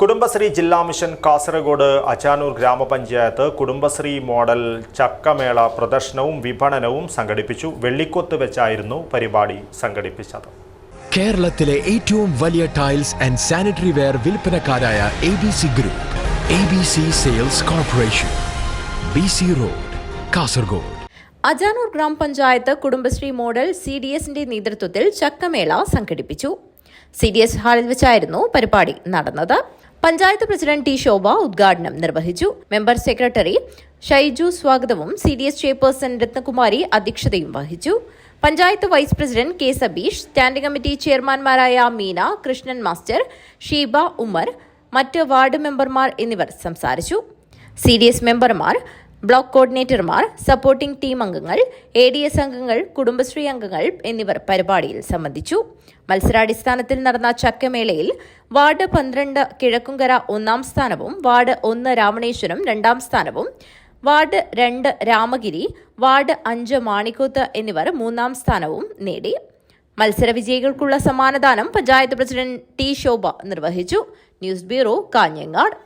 കുടുംബശ്രീ ജില്ലാ മിഷൻ കാസർഗോഡ് അച്ചാനൂർ ഗ്രാമപഞ്ചായത്ത് കുടുംബശ്രീ മോഡൽ ചക്കമേള പ്രദർശനവും വിപണനവും സംഘടിപ്പിച്ചു. വെള്ളിക്കൊത്ത് വെച്ചായിരുന്നു പരിപാടി സംഘടിപ്പിച്ചത്. കേരളത്തിലെ ഏറ്റവും വലിയ tiles and sanitary ware വിൽപ്പനക്കാരായ A B C group A B C sales corporation B C road Kasaragod. Ajanur ഗ്രാമപഞ്ചായത്ത് കുടുംബശ്രീ മോഡൽ സി ഡി എസിന്റെ നേതൃത്വത്തിൽ ചക്കമേള സംഘടിപ്പിച്ചു. സി ഡി എസ് ഹാളിൽ വെച്ചായിരുന്നു പരിപാടി നടന്നത്. പഞ്ചായത്ത് പ്രസിഡന്റ് ടി ശോഭ ഉദ്ഘാടനം നിർവഹിച്ചു. മെമ്പർ സെക്രട്ടറി ഷൈജു സ്വാഗതവും C D S chairperson Ratnakumari അധ്യക്ഷതയും വഹിച്ചു. Panchayat vice president K Sabeesh standing committee ചെയർമാൻമാരായ Meena Krishnan master Sheeba Umar മറ്റ് വാർഡ് മെമ്പർമാർ എന്നിവർ സംസാരിച്ചു. സി ഡി എസ് മെമ്പർമാർ ബ്ലോക്ക് കോർഡിനേറ്റർമാർ സപ്പോർട്ടിംഗ് ടീം അംഗങ്ങൾ എ ഡി എസ് അംഗങ്ങൾ കുടുംബശ്രീ അംഗങ്ങൾ എന്നിവർ പരിപാടിയിൽ സംബന്ധിച്ചു. മത്സരാടിസ്ഥാനത്തിൽ നടന്ന ചക്കമേളയിൽ വാർഡ് പന്ത്രണ്ട് കിഴക്കുംകര ഒന്നാം സ്ഥാനവും വാർഡ് ഒന്ന് രാമണേശ്വരം രണ്ടാം സ്ഥാനവും വാർഡ് രണ്ട് രാമഗിരി വാർഡ് അഞ്ച് മാണിക്കോത്ത് എന്നിവർ മൂന്നാം സ്ഥാനവും നേടി. മത്സര വിജയികൾക്കുള്ള സമ്മാനദാനം പഞ്ചായത്ത് പ്രസിഡന്റ് ടി ശോഭ നിർവഹിച്ചു. News bureau Kanhangad.